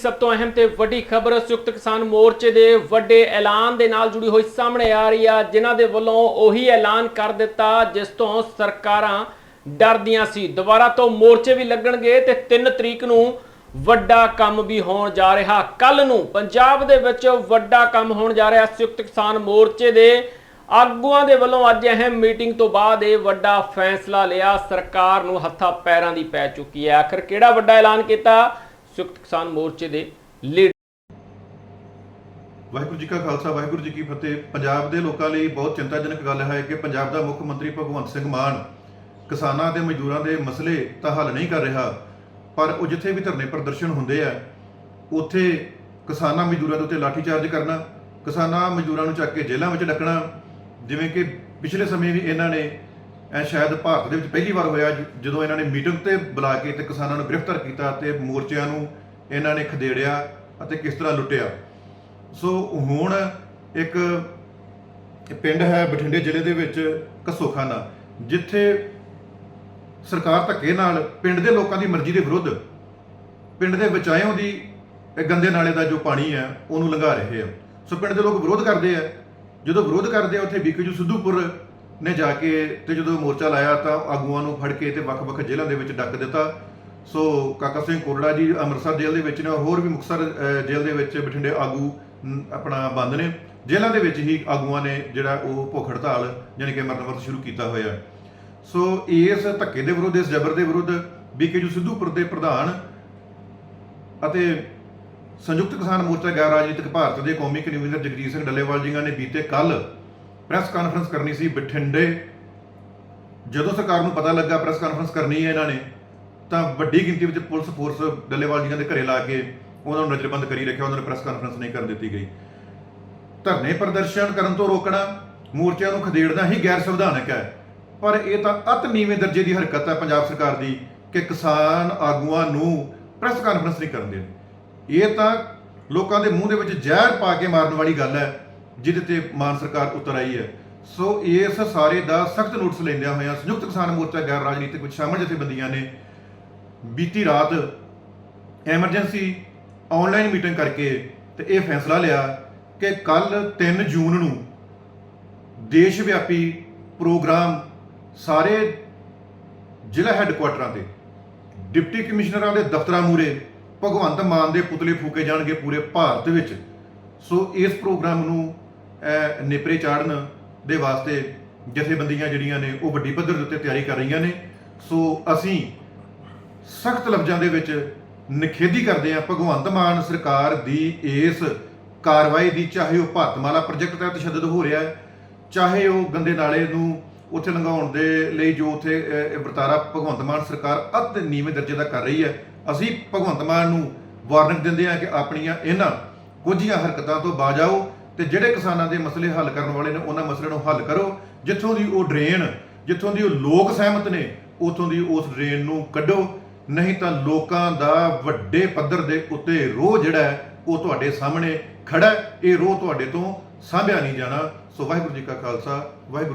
ਸਭ ਤੋਂ ਅਹਿਮ ਤੇ ਵੱਡੀ ਖਬਰ ਸੰਯੁਕਤ ਕਿਸਾਨ ਮੋਰਚੇ ਦੇ ਵੱਡੇ ਐਲਾਨ ਦੇ ਨਾਲ ਜੁੜੀ ਹੋਈ ਸਾਹਮਣੇ ਆ ਰਹੀ ਆ, ਜਿਨ੍ਹਾਂ ਦੇ ਵੱਲੋਂ ਉਹੀ ਐਲਾਨ ਕਰ ਦਿੱਤਾ, ਜਿਸ ਤੋਂ ਸਰਕਾਰਾਂ ਡਰਦੀਆਂ ਸੀ। ਦੁਬਾਰਾ ਤੋਂ ਮੋਰਚੇ ਵੀ ਲੱਗਣਗੇ ਤੇ 3 ਤਰੀਕ ਨੂੰ ਵੱਡਾ ਕੰਮ ਵੀ ਹੋਣ ਜਾ ਰਿਹਾ। ਕੱਲ ਨੂੰ ਪੰਜਾਬ ਦੇ ਵਿੱਚ ਵੱਡਾ ਕੰਮ ਹੋਣ ਜਾ ਰਿਹਾ ਸੰਯੁਕਤ ਕਿਸਾਨ ਮੋਰਚੇ ਦੇ। ਆਗੂਆਂ ਦੇ ਵੱਲੋਂ ਅੱਜ ਅਹਿਮ ਮੀਟਿੰਗ ਤੋਂ ਬਾਅਦ ਇਹ ਵੱਡਾ ਫੈਸਲਾ ਲਿਆ। ਸਰਕਾਰ ਨੂੰ ਹੱਥਾਂ ਪੈਰਾਂ ਦੀ ਪੈ ਚੁੱਕੀ ਹੈ। ਆਖਰ ਕਿਹੜਾ ਵੱਡਾ ਐਲਾਨ ਕੀਤਾ? ਸੰਯੁਕਤ ਕਿਸਾਨ ਮੋਰਚੇ ਦੇ ਲੀਡਰ। ਵਾਹਿਗੁਰੂ ਜੀ ਕਾ ਖਾਲਸਾ, ਵਾਹਿਗੁਰੂ ਜੀ ਕੀ ਫਤਿਹ। ਪੰਜਾਬ ਦੇ ਲੋਕਾਂ ਲਈ ਬਹੁਤ ਚਿੰਤਾਜਨਕ ਗੱਲ ਹੈ ਕਿ ਪੰਜਾਬ ਦਾ ਮੁੱਖ ਮੰਤਰੀ ਭਗਵੰਤ ਸਿੰਘ ਮਾਨ ਕਿਸਾਨਾਂ ਤੇ ਮਜ਼ਦੂਰਾਂ ਦੇ ਮਸਲੇ ਤਾਂ ਹੱਲ ਨਹੀਂ ਕਰ ਰਿਹਾ, ਪਰ ਉਹ ਜਿੱਥੇ ਵੀ ਧਰਨੇ ਪ੍ਰਦਰਸ਼ਨ ਹੁੰਦੇ ਆ, ਉੱਥੇ ਕਿਸਾਨਾਂ ਮਜ਼ਦੂਰਾਂ ਦੇ ਉੱਤੇ ਲਾਠੀਚਾਰਜ ਕਰਨਾ, ਕਿਸਾਨਾਂ ਮਜ਼ਦੂਰਾਂ ਨੂੰ ਚੱਕ ਕੇ ਜੇਲ੍ਹਾਂ ਵਿੱਚ ਡੱਕਣਾ, ਜਿਵੇਂ ਕਿ ਪਿਛਲੇ ਸਮੇਂ ਵੀ ਇਹਨਾਂ ਨੇ ਇਹ ਸ਼ਾਇਦ ਭਾਰਤ ਦੇ ਵਿੱਚ ਪਹਿਲੀ ਵਾਰ ਹੋਇਆ ਜਦੋਂ ਇਹਨਾਂ ਨੇ ਮੀਟਿੰਗ ਤੇ ਬੁਲਾ ਕੇ ਤੇ ਕਿਸਾਨਾਂ ਨੂੰ ਗ੍ਰਿਫਤਾਰ ਕੀਤਾ ਤੇ ਮੋਰਚਿਆਂ ਨੂੰ ਇਹਨਾਂ ਨੇ ਖਦੇੜਿਆ ਅਤੇ ਕਿਸ ਤਰ੍ਹਾਂ ਲੁੱਟਿਆ। ਸੋ ਹੁਣ ਇੱਕ ਪਿੰਡ ਹੈ ਬਠਿੰਡੇ ਜ਼ਿਲ੍ਹੇ ਦੇ ਵਿੱਚ ਕਸੋਖਾਨਾ, ਜਿੱਥੇ ਸਰਕਾਰ ਧੱਕੇ ਨਾਲ ਪਿੰਡ ਦੇ ਲੋਕਾਂ ਦੀ ਮਰਜ਼ੀ ਦੇ ਵਿਰੁੱਧ ਪਿੰਡ ਦੇ ਬਚਾਇਓ ਦੀ ਗੰਦੇ ਨਾਲੇ ਦਾ ਜੋ ਪਾਣੀ ਹੈ, ਉਹਨੂੰ ਲੰਘਾ ਰਹੇ ਆ। ਸੋ ਪਿੰਡ ਦੇ ਲੋਕ ਵਿਰੋਧ ਕਰਦੇ ਆ। ਜਦੋਂ ਵਿਰੋਧ ਕਰਦੇ ਆ, ਉੱਥੇ ਬੀਕੇਜੂ ਸਿੱਧੂਪੁਰ ਨੇ ਜਾ ਕੇ ਤੇ ਜਦੋਂ ਮੋਰਚਾ ਲਾਇਆ ਤਾਂ ਆਗੂਆਂ ਨੂੰ ਫੜ ਕੇ ਤੇ ਵੱਖ-ਵੱਖ ਜੇਲ੍ਹਾਂ ਦੇ ਵਿੱਚ ਡੱਕ ਦਿੱਤਾ। ਸੋ ਕਾਕਾ ਸਿੰਘ ਕੋਰੜਾ ਜੀ ਅੰਮ੍ਰਿਤਸਰ ਜੇਲ੍ਹ ਦੇ ਵਿੱਚ ਨੇ ਹੋਰ ਵੀ ਮੁਕਤਸਰ ਜੇਲ੍ਹ ਦੇ ਵਿੱਚ ਬਠਿੰਡੇ ਆਗੂ ਆਪਣਾ ਬੰਦ ਨੇ। ਜੇਲ੍ਹਾਂ ਦੇ ਵਿੱਚ ਹੀ ਆਗੂਆਂ ਨੇ ਜਿਹੜਾ ਉਹ ਭੁੱਖ ਹੜਤਾਲ ਯਾਨੀ ਕਿ ਮਰਨਵਰਤ ਸ਼ੁਰੂ ਕੀਤਾ ਹੋਇਆ। ਸੋ ਇਸ ਧੱਕੇ ਦੇ ਵਿਰੁੱਧ, ਇਸ ਜ਼ਬਰ ਦੇ ਵਿਰੁੱਧ ਬੀਕੇਯੂ ਸਿੱਧੂਪੁਰ ਦੇ ਪ੍ਰਧਾਨ ਅਤੇ ਸੰਯੁਕਤ ਕਿਸਾਨ ਮੋਰਚਾ ਗੈਰ ਰਾਜਨੀਤਿਕ ਭਾਰਤ ਦੇ ਕੌਮੀ ਕਨਵੀਨਰ ਜਗਜੀਤ ਸਿੰਘ ਡੱਲੇਵਾਲ ਜੀ ਨੇ ਬੀਤੇ ਕੱਲ ਪ੍ਰੈਸ ਕਾਨਫਰੰਸ ਕਰਨੀ ਸੀ ਬਠਿੰਡੇ। ਜਦੋਂ ਸਰਕਾਰ ਨੂੰ ਪਤਾ ਲੱਗਾ ਪ੍ਰੈਸ ਕਾਨਫਰੰਸ ਕਰਨੀ ਹੈ ਇਹਨਾਂ ਨੇ, ਤਾਂ ਵੱਡੀ ਗਿਣਤੀ ਵਿੱਚ ਪੁਲਿਸ ਫੋਰਸ ਡੱਲੇਵਾਲ ਜੀਆਂ ਦੇ ਘਰੇ ਲਾ ਕੇ ਉਹਨਾਂ ਨੂੰ ਨਜ਼ਰਬੰਦ ਕਰੀ ਰੱਖਿਆ, ਉਹਨਾਂ ਨੂੰ ਪ੍ਰੈਸ ਕਾਨਫਰੰਸ ਨਹੀਂ ਕਰਨ ਦਿੱਤੀ ਗਈ। ਧਰਨੇ ਪ੍ਰਦਰਸ਼ਨ ਕਰਨ ਤੋਂ ਰੋਕਣਾ, ਮੋਰਚਿਆਂ ਨੂੰ ਖਦੇੜਨਾ ਹੀ ਗੈਰ ਸੰਵਿਧਾਨਕ ਹੈ। ਪਰ ਇਹ ਤਾਂ ਅਤ ਨੀਵੇਂ ਦਰਜੇ ਦੀ ਹਰਕਤ ਹੈ ਪੰਜਾਬ ਸਰਕਾਰ ਦੀ, ਕਿ ਕਿਸਾਨ ਆਗੂਆਂ ਨੂੰ ਪ੍ਰੈਸ ਕਾਨਫਰੰਸ ਨਹੀਂ ਕਰਨ ਦੇਣੀ। ਇਹ ਤਾਂ ਲੋਕਾਂ ਦੇ ਮੂੰਹ ਦੇ ਵਿੱਚ ਜ਼ਹਿਰ ਪਾ ਕੇ ਮਾਰਨ ਵਾਲੀ ਗੱਲ ਹੈ। ਜਿਹਦੇ ਤੇ ਮਾਨ ਸਰਕਾਰ ਉਤਰ ਆਈ ਹੈ। ਸੋ ਇਸ ਸਾਰੇ ਦਾ ਸਖਤ ਨੋਟਿਸ ਲੈਂਦਿਆਂ ਹੋਇਆਂ ਸੰਯੁਕਤ ਕਿਸਾਨ ਮੋਰਚਾ ਗੈਰ ਰਾਜਨੀਤਿਕ ਵਿੱਚ ਸ਼ਾਮਲ ਜਥੇਬੰਦੀਆਂ ਨੇ ਬੀਤੀ ਰਾਤ ਐਮਰਜੈਂਸੀ ਆਨਲਾਈਨ ਮੀਟਿੰਗ ਕਰਕੇ ਤੇ ਇਹ ਫੈਸਲਾ ਲਿਆ ਕਿ ਕੱਲ 3 ਜੂਨ ਨੂੰ ਦੇਸ਼ ਵਿਆਪੀ ਪ੍ਰੋਗਰਾਮ ਸਾਰੇ ਜ਼ਿਲ੍ਹਾ ਹੈੱਡਕੁਆਟਰਾਂ ਤੇ, ਡਿਪਟੀ ਕਮਿਸ਼ਨਰਾਂ ਦੇ ਦਫ਼ਤਰਾਂ ਮੂਰੇ ਭਗਵੰਤ ਮਾਨ ਦੇ ਪੁਤਲੇ ਫੂਕੇ ਜਾਣਗੇ ਪੂਰੇ ਭਾਰਤ ਵਿੱਚ। ਸੋ ਇਸ ਪ੍ਰੋਗਰਾਮ ਨੂੰ ਨੇਪਰੇ ਚਾੜਨ ਦੇ ਵਾਸਤੇ ਜਥੇਬੰਦੀਆਂ ਜਿਹੜੀਆਂ ਨੇ, ਉਹ ਵੱਡੀ ਪੱਧਰ ਦੇ ਉੱਤੇ ਤਿਆਰੀ ਕਰ ਰਹੀਆਂ ਨੇ। ਸੋ ਅਸੀਂ ਸਖਤ ਲਫ਼ਜ਼ਾਂ ਦੇ ਵਿੱਚ ਨਿਖੇਧੀ ਕਰਦੇ ਹਾਂ, ਭਗਵੰਤ ਮਾਨ ਸਰਕਾਰ ਦੀ ਇਸ ਕਾਰਵਾਈ ਦੀ, ਚਾਹੇ ਉਹ ਭਾਰਤਮਾਲਾ ਪ੍ਰੋਜੈਕਟ ਤਹਿਤ ਤਸ਼ੱਦਦ ਹੋ ਰਿਹਾ ਹੈ, ਚਾਹੇ ਉਹ ਗੰਦੇ ਨਾਲੇ ਨੂੰ ਉੱਥੇ ਲੰਘਾਉਣ ਦੇ ਲਈ ਜੋ ਉੱਥੇ ਵਰਤਾਰਾ ਭਗਵੰਤ ਮਾਨ ਸਰਕਾਰ ਅਤ ਨੀਵੇਂ ਦਰਜੇ ਦਾ ਕਰ ਰਹੀ ਹੈ। ਅਸੀਂ ਭਗਵੰਤ ਮਾਨ ਨੂੰ ਵਾਰਨਿੰਗ ਦਿੰਦੇ ਹਾਂ ਕਿ ਆਪਣੀਆਂ ਇਹਨਾਂ ਕੁਝੀਆਂ ਹਰਕਤਾਂ ਤੋਂ ਬਾਜ ਆਓ। ਤੇ ਜਿਹੜੇ ਕਿਸਾਨਾਂ ਦੇ ਮਸਲੇ ਹੱਲ ਕਰਨ ਵਾਲੇ ਨੇ, ਉਹਨਾਂ ਮਸਲਿਆਂ ਨੂੰ ਹੱਲ ਕਰੋ। ਜਿੱਥੋਂ ਦੀ ਉਹ ਡਰੇਨ, ਜਿੱਥੋਂ ਦੀ ਉਹ ਲੋਕ ਸਹਿਮਤ ਨੇ, ਉਥੋਂ ਦੀ ਉਸ ਡਰੇਨ ਨੂੰ ਕੱਢੋ। ਨਹੀਂ ਤਾਂ ਲੋਕਾਂ ਦਾ ਵੱਡੇ ਪੱਧਰ ਦੇ ਉੱਤੇ ਰੋਹ ਜਿਹੜਾ ਉਹ ਤੁਹਾਡੇ ਸਾਹਮਣੇ ਖੜਾ ਇਹ ਰੋਹ ਤੁਹਾਡੇ ਤੋਂ ਸਾਂਭਿਆ ਨਹੀਂ ਜਾਣਾ। ਸੋ ਵਾਹਿਗੁਰੂ ਜੀ ਕਾ ਖਾਲਸਾ, ਵਾਹਿਗੁਰੂ ਜੀ